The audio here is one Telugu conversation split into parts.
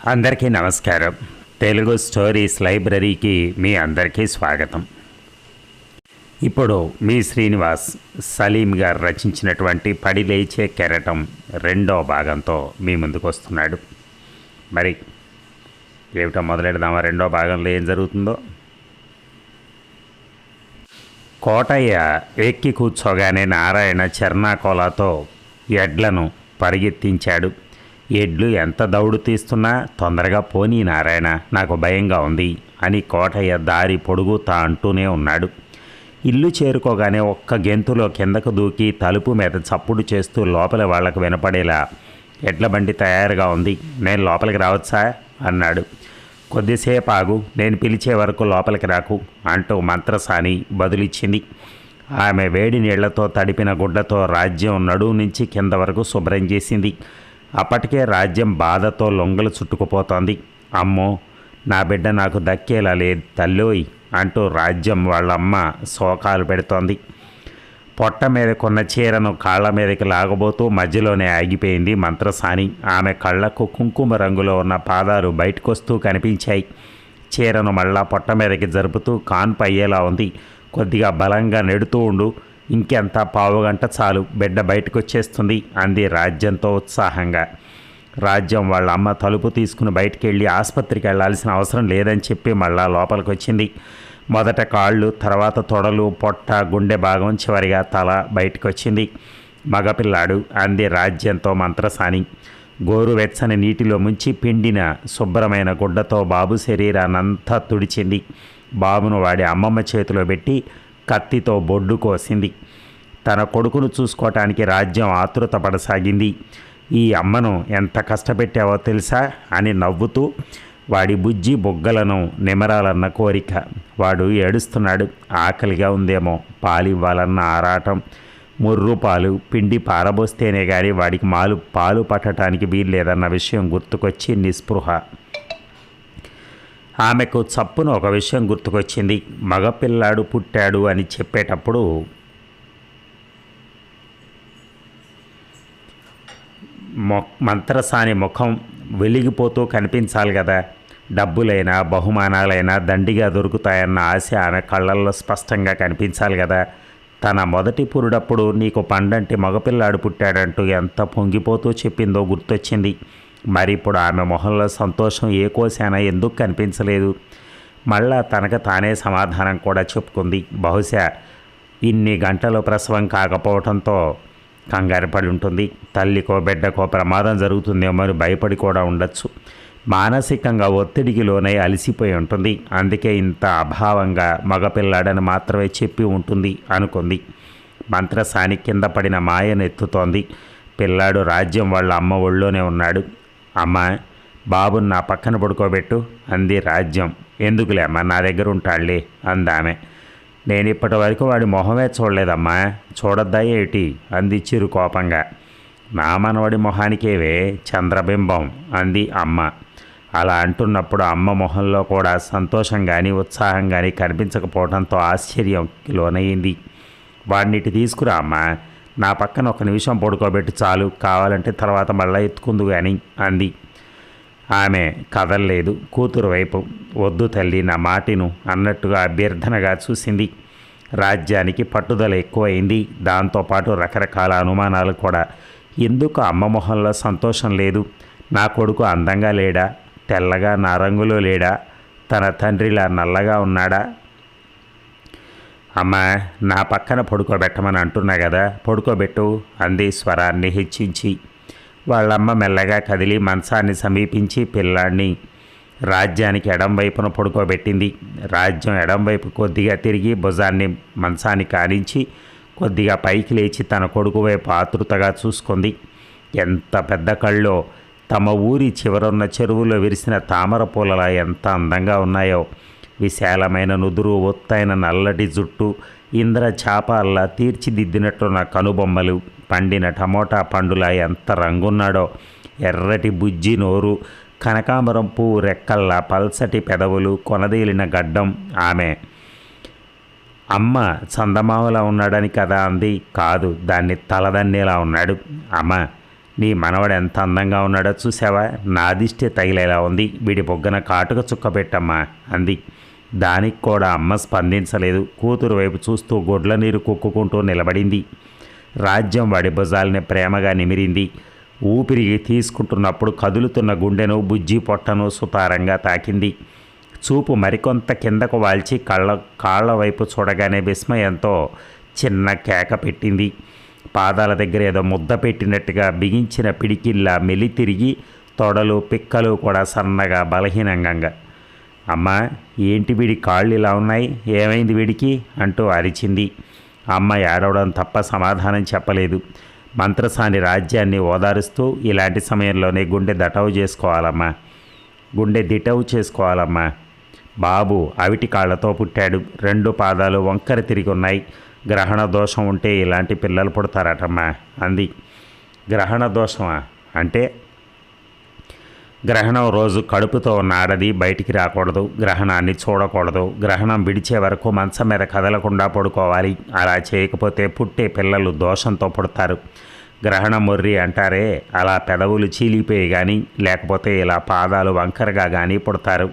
అందరికీ నమస్కారం. తెలుగు స్టోరీస్ లైబ్రరీకి మీ అందరికీ స్వాగతం. ఇప్పుడు మీ శ్రీనివాస్ సలీం గారు రచించినటువంటి పడి లేచే కెరటం రెండో భాగంతో మీ ముందుకు వస్తున్నాడు మరి ఏమిటో మొదలెడదామా? రెండో భాగంలో ఏం జరుగుతుందో? కోటయ్య ఎక్కి కూర్చోగానే నారాయణ చెర్నాకోలాతో ఎడ్లను పరిగెత్తించాడు. ఎడ్లు ఎంత దౌడు తీస్తున్నా తొందరగా పోనీ నారాయణ నాకు భయంగా ఉంది అని కోటయ్య దారి పొడుగుతా అంటూనే ఉన్నాడు. ఇల్లు చేరుకోగానే ఒక్క గెంతులో కిందకు దూకి తలుపు మీద చప్పుడు చేస్తూ లోపల వాళ్ళకు వినపడేలా ఎడ్ల బండి తయారుగా ఉంది నేను లోపలికి రావచ్చా? అన్నాడు. కొద్దిసేపు ఆగు నేను పిలిచే వరకు లోపలికి రాకు అంటూ మంత్రసాని బదులిచ్చింది. ఆమె వేడి నీళ్ళతో తడిపిన గుడ్డతో రాజ్యం నడువు నుంచి కింద వరకు శుభ్రం చేసింది. అప్పటికే రాజ్యం బాధతో లొంగలు చుట్టుకుపోతోంది. అమ్మో నా బిడ్డ నాకు దక్కేలా లేదు తల్లోయ్ అంటూ రాజ్యం వాళ్ళమ్మ శోకాలు పెడుతోంది. పొట్ట మీద కొన్న చీరను కాళ్ళ మీదకి లాగబోతూ మధ్యలోనే ఆగిపోయింది మంత్రసాని. ఆమె కళ్ళకు కుంకుమ రంగులో ఉన్న పాదాలు బయటకొస్తూ కనిపించాయి. చీరను మళ్ళా పొట్ట మీదకి జరుపుతూ కాన్పు అయ్యేలా ఉంది. కొద్దిగా బలంగా నెడుతూ ఉండు. ఇంకెంత పావుగంట చాలు బిడ్డ బయటకు వచ్చేస్తుంది అంది రాజ్యంతో ఉత్సాహంగా. రాజ్యం వాళ్ళ అమ్మ తలుపు తీసుకుని బయటికి వెళ్ళి ఆసుపత్రికి వెళ్ళాల్సిన అవసరం లేదని చెప్పి మళ్ళా లోపలికి వచ్చింది మొదట కాళ్ళు తర్వాత తొడలు పొట్ట గుండె భాగం చివరిగా తల బయటకు వచ్చింది మగపిల్లాడు అంది రాజ్యంతో మంత్రసాని. గోరువెచ్చని నీటిలో ముంచి పిండిన శుభ్రమైన గుడ్డతో బాబు శరీరాన్నంతా తుడిచింది. బాబును వాడి అమ్మమ్మ చేతిలో పెట్టి కత్తితో బొడ్డు కోసింది. తన కొడుకును చూసుకోవటానికి రాజ్యం ఆతృత పడసాగింది. ఈ అమ్మను ఎంత కష్టపెట్టావో తెలుసా? అని నవ్వుతూ వాడి బుజ్జి బొగ్గలను నిమరాలన్న కోరిక. వాడు ఏడుస్తున్నాడు. ఆకలిగా ఉందేమో. పాలివ్వాలన్న ఆరాటం. ముర్రు పాలు పిండి పారబోస్తేనే కానీ వాడికి మాలు పాలు పట్టడానికి వీల్లేదన్న విషయం గుర్తుకొచ్చి నిస్పృహ. ఆమెకు చప్పున ఒక విషయం గుర్తుకొచ్చింది. మగపిల్లాడు పుట్టాడు అని చెప్పేటప్పుడు మొ మంత్రసాని ముఖం వెలిగిపోతూ కనిపించాలి కదా. డబ్బులైనా బహుమానాలైనా దండిగా దొరుకుతాయన్న ఆశ ఆమె కళ్ళల్లో స్పష్టంగా కనిపించాలి కదా. తన మొదటి పురుడప్పుడు నీకు పండంటి మగపిల్లాడు పుట్టాడంటూ ఎంత పొంగిపోతూ చెప్పిందో గుర్తొచ్చింది. మరి ఇప్పుడు ఆమె మొహంలో సంతోషం ఏ కోశానా ఎందుకు కనిపించలేదు? మళ్ళా తనకు తానే సమాధానం కూడా చెప్పుకుంది. బహుశా ఇన్ని గంటలు ప్రసవం కాకపోవడంతో కంగారు పడి ఉంటుంది. తల్లికో బిడ్డకో ప్రమాదం జరుగుతుందేమో అని భయపడి కూడా ఉండొచ్చు. మానసికంగా ఒత్తిడికి లోనై అలసిపోయి ఉంటుంది. అందుకే ఇంత అభావంగా మగపిల్లాడని మాత్రమే చెప్పి ఉంటుంది అనుకుంది. మంత్రసాని కింద పడిన మాయను ఎత్తుతోంది పిల్లాడు రాజ్యం వాళ్ళ అమ్మ ఒళ్ళోనే ఉన్నాడు. అమ్మా బాబుని నా పక్కన పడుకోబెట్టు అంది రాజ్యం. ఎందుకులే అమ్మా నా దగ్గర ఉంటాడులే అందామె. నేను ఇప్పటి వరకు వాడి మొహమే చూడలేదమ్మా చూడొద్దా ఏటి? అంది చిరు కోపంగా. నా మనవడి మొహానికేవే చంద్రబింబం అంది అమ్మ. అలా అంటున్నప్పుడు అమ్మ మొహంలో కూడా సంతోషం కానీ ఉత్సాహం కానీ కనిపించకపోవడంతో ఆశ్చర్యం లోనయ్యింది వాడినిటి తీసుకురా అమ్మా నా పక్కన ఒక నిమిషం పడుకోబెట్టి చాలు కావాలంటే తర్వాత మళ్ళీ ఎత్తుకుందు కానీ అంది. ఆమె కదలలేదు. కూతురు వైపు వద్దు తల్లి నా మాటిను అన్నట్టుగా అభ్యర్థనగా చూసింది. రాజ్యానికి పట్టుదల ఎక్కువైంది. దాంతోపాటు రకరకాల అనుమానాలు కూడా. ఎందుకు అమ్మ మొహంలో సంతోషం లేదు? నా కొడుకు అందంగా లేడా? తెల్లగా నా రంగులో లేడా? తన తండ్రిలా నల్లగా ఉన్నాడా? అమ్మ నా పక్కన పడుకోబెట్టమని అంటున్నా కదా పడుకోబెట్టు అంది స్వరాన్ని హెచ్చించి. వాళ్ళమ్మ మెల్లగా కదిలి మంచాన్ని సమీపించి పిల్లాడిని రాజ్యానికి ఎడం వైపున పడుకోబెట్టింది. రాజ్యం ఎడం వైపు కొద్దిగా తిరిగి భుజాన్ని మంచానికి ఆనించి కొద్దిగా పైకి లేచి తన కొడుకు వైపు ఆతృతగా చూసుకుంది. ఎంత పెద్ద కళ్ళో తమ ఊరి చివరున్న చెరువులో విరిసిన తామర పూలలా ఎంత అందంగా ఉన్నాయో. విశాలమైన నుదురు ఒత్తైన నల్లటి జుట్టు ఇంద్ర చాపాల్లా తీర్చిదిద్దినట్టున్న కనుబొమ్మలు. పండిన టమోటా పండులా ఎంత రంగున్నాడో. ఎర్రటి బుజ్జి నోరు కనకాంబరం పువ్వు రెక్కల్లా పల్సటి పెదవులు కొనదేలిన గడ్డం ఆమె. అమ్మ చందమామలా ఉన్నాడని కదా అంది. కాదు దాన్ని తలదన్నేలా ఉన్నాడు. అమ్మ నీ మనవడు ఎంత అందంగా ఉన్నాడో చూసావా? నాదిష్టే తగిలేలా ఉంది. వీడి బొగ్గన కాటుక చుక్క పెట్టమ్మా అంది. దానికి కూడా అమ్మ స్పందించలేదు. కూతురు వైపు చూస్తూ గొడ్ల నీరు కుక్కుకుంటూ నిలబడింది. రాజ్యం వాడి భుజాల్ని ప్రేమగా నిమిరింది. ఊపిరి తీసుకుంటున్నప్పుడు కదులుతున్న గుండెను బుజ్జి పొట్టను సుతారంగా తాకింది. చూపు మరికొంత కిందకు వాల్చి కళ్ళ కాళ్ళ వైపు చూడగానే విస్మయంతో చిన్న కేక పెట్టింది. పాదాల దగ్గర ఏదో ముద్ద పెట్టినట్టుగా బిగించిన పిడికిల్లా మెలి తిరిగి తొడలు పిక్కలు కూడా సన్నగా బలహీనంగా అమ్మా ఏంటి వీడి కాళ్ళు ఇలా ఉన్నాయి? ఏమైంది వీడికి? అంటూ అరిచింది. అమ్మ ఏడవడం తప్ప సమాధానం చెప్పలేదు. మంత్రసాని రాజ్యాన్ని ఓదారుస్తూ ఇలాంటి సమయంలోనే గుండె దటవు చేసుకోవాలమ్మా. గుండె దిటవు చేసుకోవాలమ్మా. బాబు అవిటి కాళ్ళతో పుట్టాడు. రెండు పాదాలు వంకర తిరిగి ఉన్నాయి గ్రహణ దోషం ఉంటే ఇలాంటి పిల్లలు పుడతారటమ్మా అంది. గ్రహణ దోషమా? అంటే గ్రహణం రోజు కడుపుతో ఉన్న ఆడది బయటికి రాకూడదు. గ్రహణాన్ని చూడకూడదు. గ్రహణం విడిచే వరకు మంచం మీద కదలకుండా పడుకోవాలి. అలా చేయకపోతే పుట్టే పిల్లలు దోషంతో పుడతారు. గ్రహణం మొర్రి అంటారే అలా పెదవులు చీలిపోయి కానీ లేకపోతే ఇలా పాదాలు వంకరగా కానీ పుడతారు.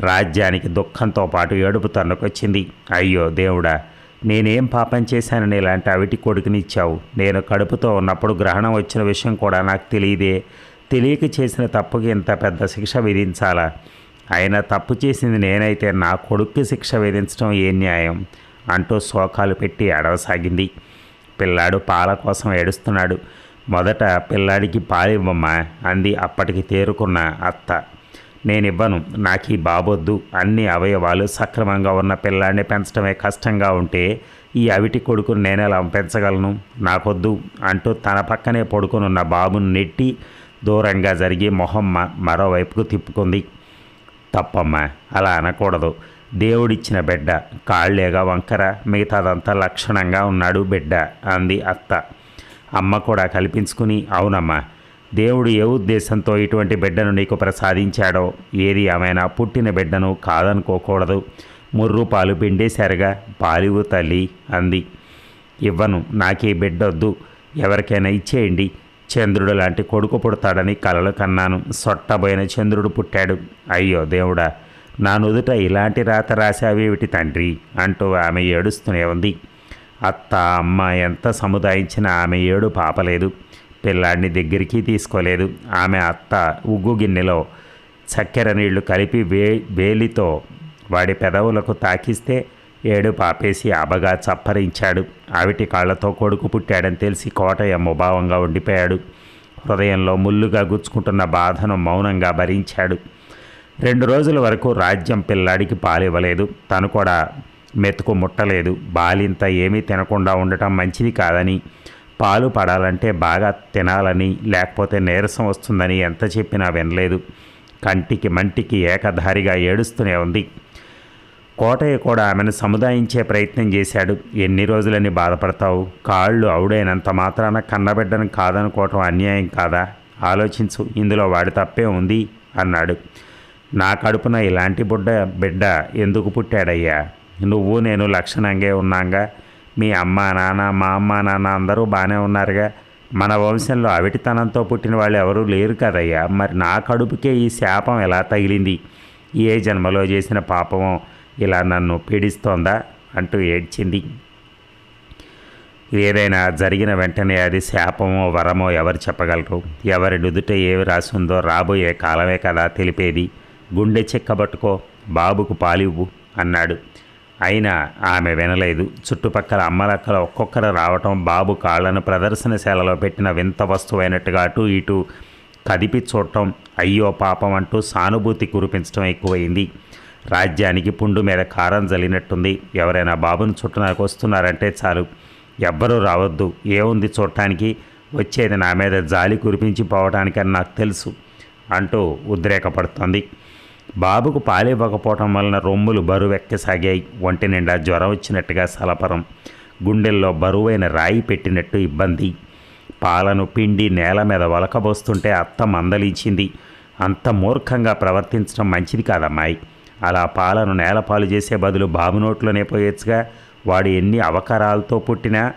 రాజ్యానికి దుఃఖంతో పాటు ఏడుపు తన్నుకొచ్చింది. అయ్యో దేవుడా నేనేం పాపం చేశానని ఇలాంటి అవిటి కొడుకునిచ్చావు? నేను కడుపుతో ఉన్నప్పుడు గ్రహణం వచ్చిన విషయం కూడా నాకు తెలియదే. తెలియక చేసిన తప్పుకి ఇంత పెద్ద శిక్ష విధించాలా? అయినా తప్పు చేసింది నేనైతే నా కొడుక్కి శిక్ష విధించడం ఏ న్యాయం? అంటూ శోకాలు పెట్టి అడవసాగింది పిల్లాడు పాల కోసం ఏడుస్తున్నాడు. మొదట పిల్లాడికి పాలివ్వమ్మా అంది అప్పటికి తేరుకున్న అత్త. నేనివ్వను నాకు ఈ బాబొద్దు. అన్ని అవయవాలు సక్రమంగా ఉన్న పిల్లాడిని పెంచడమే కష్టంగా ఉంటే ఈ అవిటి కొడుకును నేనెలా పెంచగలను? నాకొద్దు అంటూ తన పక్కనే పడుకునున్న బాబును నెట్టి దూరంగా జరిగి మొహం మరోవైపుకు తిప్పుకుంది. తప్పమ్మా అలా అనకూడదు. దేవుడిచ్చిన బిడ్డ కాళ్ళేగా వంకర మిగతాదంతా లక్షణంగా ఉన్నాడు బిడ్డ అంది అత్త. అమ్మ కూడా కల్పించుకుని అవునమ్మా దేవుడు ఏ ఉద్దేశంతో ఇటువంటి బిడ్డను నీకు ప్రసాదించాడో ఏది ఏమైనా పుట్టిన బిడ్డను కాదనుకోకూడదు. ముర్రు పాలు పిండేశారుగా పాలివు తల్లి అంది. ఇవ్వను నాకే బిడ్డొద్దు ఎవరికైనా ఇచ్చేయండి చంద్రుడు లాంటి కొడుకు పుడతాడని కలలు కన్నాను. సొట్టబోయిన చంద్రుడు పుట్టాడు. అయ్యో దేవుడా నా నుదుట ఇలాంటి రాత రాశావేమిటి తండ్రి? అంటూ ఆమె ఏడుస్తూనే ఉంది. అత్త అమ్మ ఎంత సముదాయించినా ఆమె ఏడు పాపలేదు. పిల్లాడిని దగ్గరికి తీసుకోలేదు. ఆమె అత్త ఉగ్గు గిన్నెలో చక్కెర నీళ్ళు కలిపి వే వేలితో వాడి పెదవులకు తాకిస్తే ఏడు పాపేసి అబగా చప్పరించాడు. ఆవిటి కాళ్ళతో కొడుకు పుట్టాడని తెలిసి కోటయ్య ముభావంగా ఉండిపోయాడు. హృదయంలో ముల్లుగా గుచ్చుకుంటున్న బాధను మౌనంగా భరించాడు. రెండు రోజుల వరకు రాజ్యం పిల్లాడికి పాలివ్వలేదు. తను కూడా మెతుకు ముట్టలేదు. బాలింత ఏమీ తినకుండా ఉండటం మంచిది కాదని పాలు పడాలంటే బాగా తినాలని లేకపోతే నీరసం వస్తుందని ఎంత చెప్పినా వినలేదు. కంటికి మంటికి ఏకధారిగా ఏడుస్తూనే ఉంది. కోటయ్య కూడా ఆమెను సముదాయించే ప్రయత్నం చేశాడు. ఎన్ని రోజులని బాధపడతావు? కాళ్ళు అవుడైనంత మాత్రాన కన్నబిడ్డను కాదనుకోవటం అన్యాయం కాదా? ఆలోచించు ఇందులో వాడి తప్పే ఉంది అన్నాడు. నా కడుపున ఇలాంటి బుడ్డ బిడ్డ ఎందుకు పుట్టాడయ్యా? నువ్వు నేను లక్షణంగా ఉన్నాగా? మీ అమ్మ నాన్న మా అమ్మ నాన్న అందరూ బాగానే ఉన్నారుగా? మన వంశంలో అవిటితనంతో పుట్టిన వాళ్ళు ఎవరూ లేరు కదయ్యా? మరి నా కడుపుకే ఈ శాపం ఎలా తగిలింది? ఏ జన్మలో చేసిన పాపమో ఇలా నన్ను పీడిస్తోందా అంటూ ఏడ్చింది. ఏదైనా జరిగిన వెంటనే అది శాపమో వరమో ఎవరు చెప్పగలరు? ఎవరి నుదుట ఏవి రాసిందో రాబోయే కాలమే కదా తెలిపేది. గుండె చిక్కబట్టుకో బాబుకు పాలివ్వు అన్నాడు. అయినా ఆమె వినలేదు. చుట్టుపక్కల అమ్మలక్కల ఒక్కొక్కరు రావటం బాబు కాళ్ళను ప్రదర్శనశాలలో పెట్టిన వింత వస్తువైనట్టుగా అటు ఇటు కదిపి చూడటం అయ్యో పాపం అంటూ సానుభూతి కురిపించడం ఎక్కువైంది. రాజ్యానికి పుండు మీద కారం జల్లినట్టుంది. ఎవరైనా బాబును చుట్టడానికి వస్తున్నారంటే చాలు. ఎవ్వరూ రావద్దు. ఏముంది చూడటానికి? వచ్చేది నా మీద జాలి కురిపించి పోవటానికని నాకు తెలుసు అంటూ ఉద్రేకపడుతోంది. బాబుకు పాలివ్వకపోవటం వలన రొమ్ములు బరువెక్కసాగాయి ఒంటి నిండా జ్వరం వచ్చినట్టుగా సలపరం. గుండెల్లో బరువైన రాయి పెట్టినట్టు ఇబ్బంది. పాలను పిండి నేల మీద వలకబోస్తుంటే అత్త మందలించింది. అంత మూర్ఖంగా ప్రవర్తించడం మంచిది కాదమ్మాయి. అలా పాలను నేలపాలు చేసే బదులు బాబు నోట్లోనే పోయొచ్చుగా. వాడు ఎన్ని అవకరాలతో పుట్టినా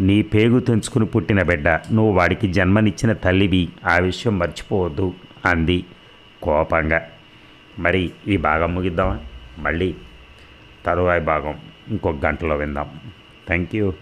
నీ పేగు తెంచుకుని పుట్టిన బిడ్డ. నువ్వు వాడికి జన్మనిచ్చిన తల్లివి. ఆ విషయం మర్చిపోవద్దు అంది కోపంగా. మరి ఈ భాగం ముగిద్దామా? మళ్ళీ తరువాయి భాగం ఇంకొక గంటలో విందాం. Thank you